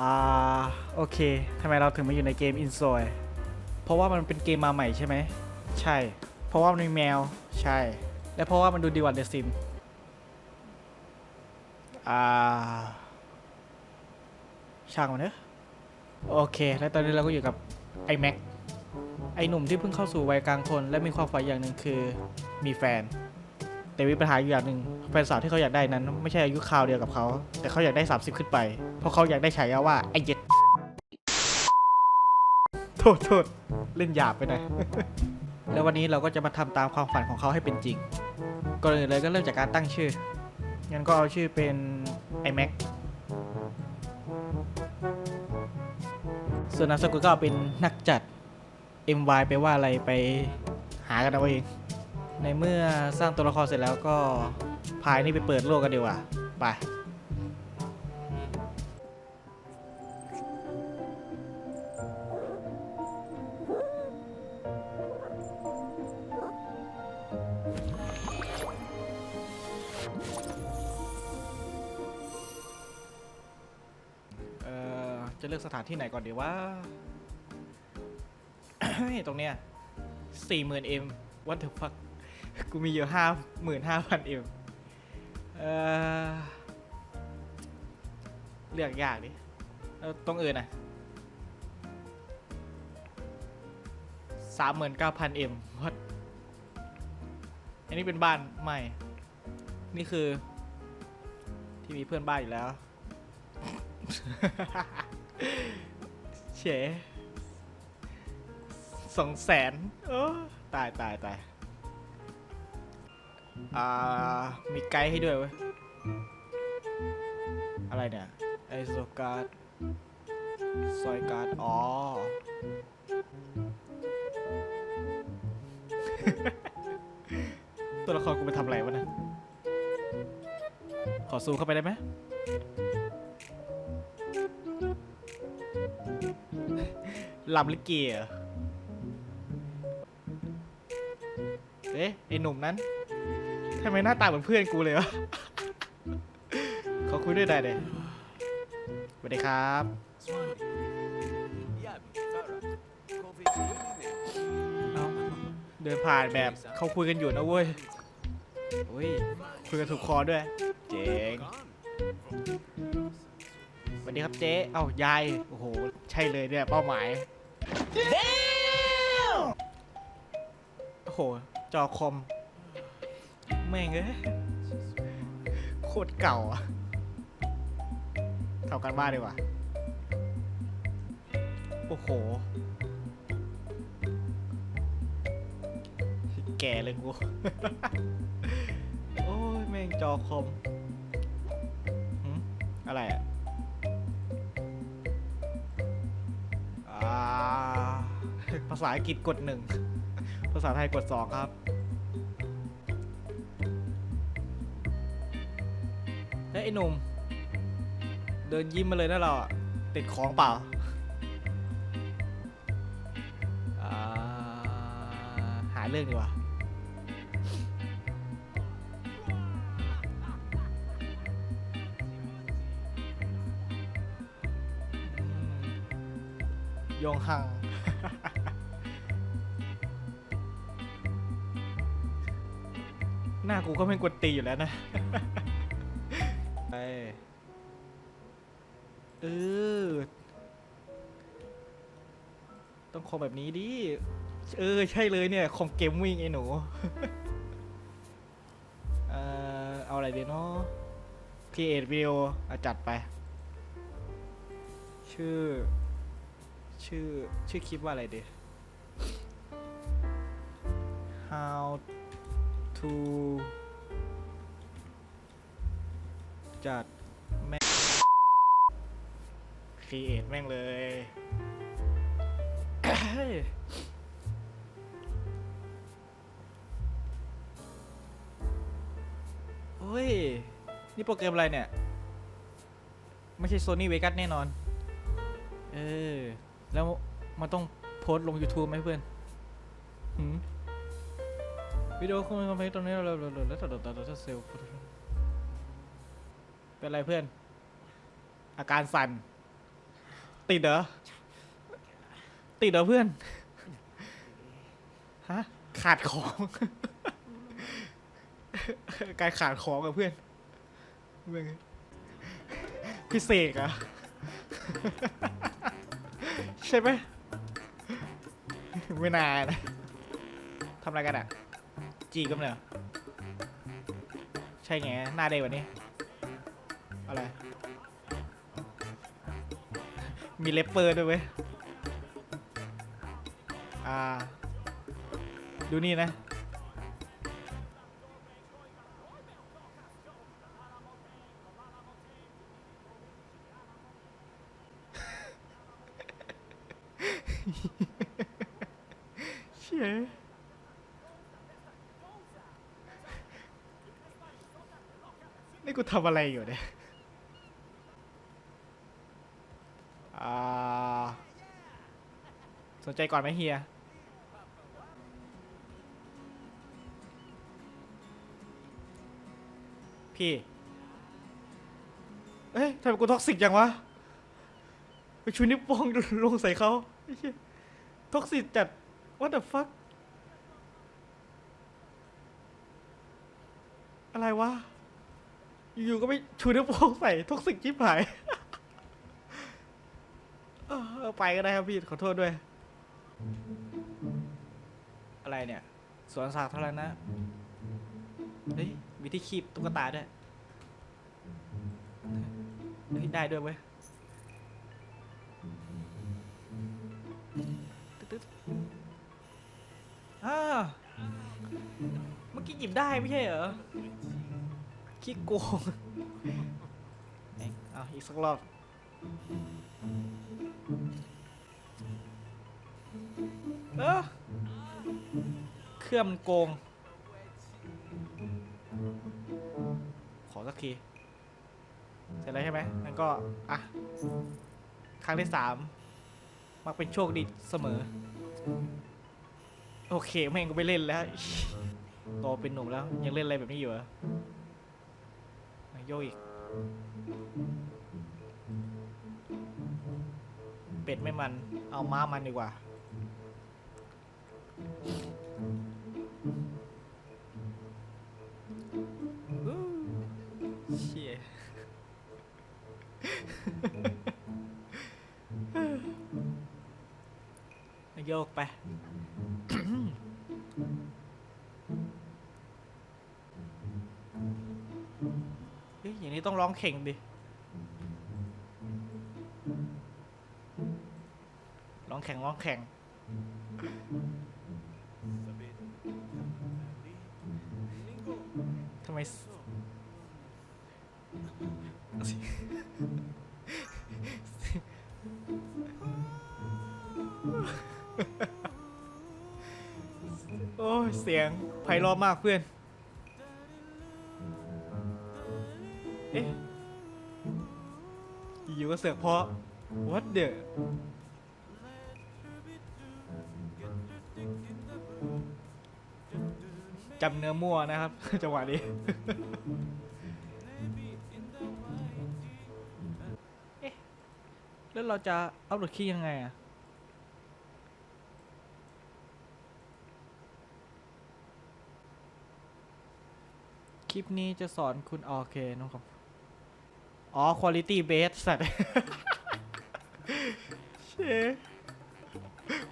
อ่าโอเคทำไมเราถึงมาอยู่ในเกม i n s o y เพราะว่ามันเป็นเกมมาใหม่ใช่ไหม ใช่ เพราะว่ามันมีแมว ใช่ และเพราะว่ามันดูดีกว่าเดซิมอ่าช่างมันเนอะโอเค และตอนนี้เราก็อยู่กับไอแม็กไอหนุ่มที่เพิ่งเข้าสู่วัยกลางคน และมีความฝันอย่างหนึ่งคือมีแฟน แต่มีปัญหาอยู่อย่างหนึ่งแฟนสาวที่เขาอยากได้นั้น ไม่ใช่อายุคราวเดียวกับเขา แต่เขาอยากได้ 30 ขึ้นไป เพราะเขาอยากได้ฉายาว่าไอเย็ดโทษโทษเล่นหยาบไปหน่อย แล้ววันนี้เราก็จะมาทำตามความฝันของเขาให้เป็นจริง ก่อนอื่นเลยก็เริ่มจากการตั้งชื่อ งั้นก็เอาชื่อเป็นไอแม็กส่วนนามสกุลก็เอาเป็นนักจัด MY ไปว่าอะไรไปหากันเอาเอง ในเมื่อสร้างตัวละครเสร็จแล้วก็พายนี่ไปเปิดโลกกันดีกว่า ไป เอ่อ จะเลือกสถานที่ไหนก่อนดีว่าตรงเนี้ยสี่หมื่นเอ็มวัตถุฟัก กูมีอยู่ห้าหมื่นห้าพันเอ็มเออเลือกยากดิแล้วตรงอื่นอะสามหมื่นเก้าพันเอ็มวัดอันนี้เป็นบ้านไม่ นี่คือ ที่มีเพื่อนบ้านอยู่แล้ว เฉสองแสนโอ้ตายตายตาย อ่า มีไกด์ให้ด้วยเว้ย อะไรเนี่ย ไอโซการ์ดซอยการ์ด อ๋อ ตัวละครกูไปทำอะไรวะนะขอซูมเข้าไปได้ไหมลำลิเกเหรอเอ๊ะไอหนุ่มนั้น ทำไมหน้าตาเหมือนเพื่อนกูเลยวะขอคุยด้วยได้เลยสวัสดีครับเอ้าเดินผ่านแบบเขาคุยกันอยู่นะเว้ยโอ้ยคุยกันถูกคอด้วย เจ๋งสวัสดีครับเจ๊เอ้ายาย โอ้โห ใช่เลยเนี่ยเป้าหมาย โอ้โห จอคอม แม่งเอ้ยโคตรเก่าอะทำกันบ้านดีกว่า โอ้โห แก่เลยกู โอ้ย แม่งจอคอมอะไรอะอ่าภาษาอังกฤษกดหนึ่ง ภาษาไทยกดสองครับ เฮ้ยไอ้หนุ่ม เดินยิ้มมาเลยนะเราอะติดของเปล่าอ่าหาเรื่องดีกว่าอืมยงหัง หน้ากูก็ไม่กวนตีอยู่แล้วนะ ต้องคอมแบบนี้ดิ เออ ใช่เลยเนี่ย คอมเกมวิ่งไอ้หนู เอ่อเอาอะไรดีเนาะ create video อะจัดไป ชื่อ ชื่อ ชื่อคลิปว่าอะไรดี how to จัดแม่ง create แม่งเลย เฮ้ย นี่โปรแกรมอะไรเนี่ย ไม่ใช่ Sony Vegas แน่นอน เออ แล้วมันต้องโพสต์ลง YouTube ไหมเพื่อนหืมวิดีโอคุณคอมเพลตตรงนี้เราเราเราแล้วต่อต่อต่อต่อเซลล์เป็นไรเพื่อน อาการสั่น ติดเหรอ ติดเหรอเพื่อน ฮะ ขาดของ กายขาดของกับเพื่อนเพื่อนพี่เสกเหรอะใช่ไหมไม่นานนะทำอะไรกันอะจีกันเลยเหรอใช่ไงหน้าเด็กวันนี้ อะไร มีเลปเปอร์ด้วยเว้ย อ่า ดูนี่นะ เชี่ยนี่กูทำอะไรอยู่เนี่ยอ่าสนใจก่อนไหมเฮีย พี่ เอ้ยทำไมกูท็อกซิกจังวะไปชูนิ้วโป้งลงใส่เขาท็อกซิกจัด what the fuck อะไรวะ อยู่ๆก็ไปชูนิ้วโป้งใส่ท็อกซิกชิบหายไปก็ได้ครับพี่ ขอโทษด้วย อะไรเนี่ย สวนสาธารณะ เฮ้ยมีที่คีบตุ๊กตาด้วยเฮ้ยได้ด้วยเว้ยตึ๊ดๆอ้าวเมื่อกี้หยิบได้ไม่ใช่เหรอขี้โกงเอ้ยเอาอีกสักรอบ เออเครื่องมันโกง ขอสักที เสร็จแล้วใช่ไหมงั้นก็ อะ ครั้งที่สามมักเป็นโชคดีเสมอ โอเค แม่งก็ไปเล่นแล้วโตเป็นหนุ่มแล้ว ยังเล่นอะไรแบบนี้อยู่เหรอโยอีก เป็ดไม่มัน เอาม้ามันดีกว่า เชี่ยโยกไปเฮ้ยอย่างนี้ต้องร้องเข่งดิ ร้องแข่งร้องแข่ง ทำไม เสียงไพเราะมากเพื่อน เอ๊ะอยู่ก็เสือกเพราะ what the จำเนื้อมั่วนะครับ จังหวะนี้ เอ๊ะ แล้วเราจะอัพโหลดคีย์ยังไงอะ คลิปนี้จะสอนคุณโอเคนะครับ อ๋อ quality base สัตว์เช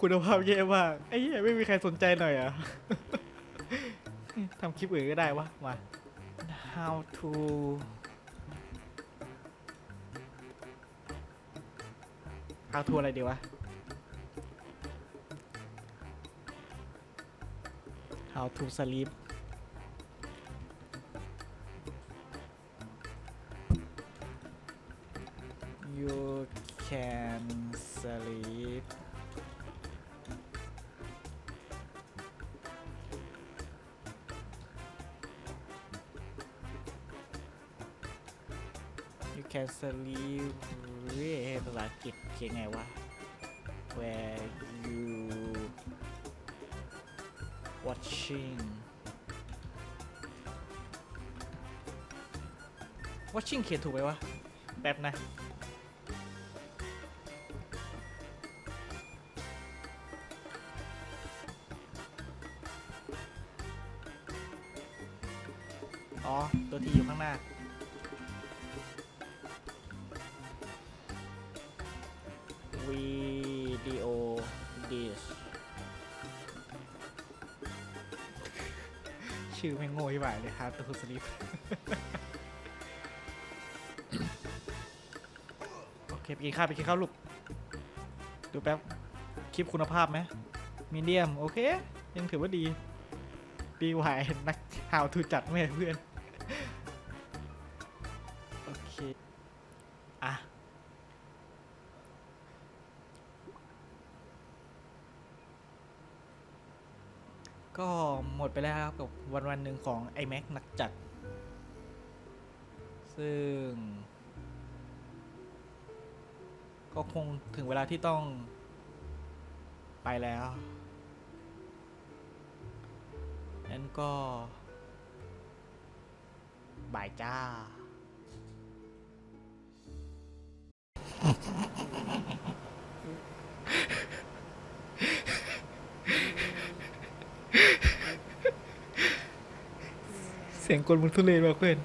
คุณภาพแย่มาก ไอ้เหี้ยไม่มีใครสนใจหน่อยอะทำคลิปอื่นก็ได้วะ มา how to how to อะไรดีวะ how to sleep c a n c e l ีเซลีภาษาอังกฤษเขียนไงวะ where you watching watching เขียนถูกไหมวะ แป๊บนะอ๋อ ตัวที่อยู่ข้างหน้า ชื่อไม่งโง่ที่ไหวเลยครับตัวสลิปโอเคไปกินข้าวไปกินข้าวลูกดูแป๊บคลิปคุณภาพไหมมีเดียม โอเค ยังถือว่าดี ดีไหวนักหาวทูจัดไม่เพื่อน โอเค อะ ก็หมดไปแล้วครับกับวันวันหนึ่งของ iMac นักจัด ซึ่ง ก็คงถึงเวลาที่ต้องไปแล้วงั้นก็บายจ้า เสียงกลมึงทุเรศมากเพื่อน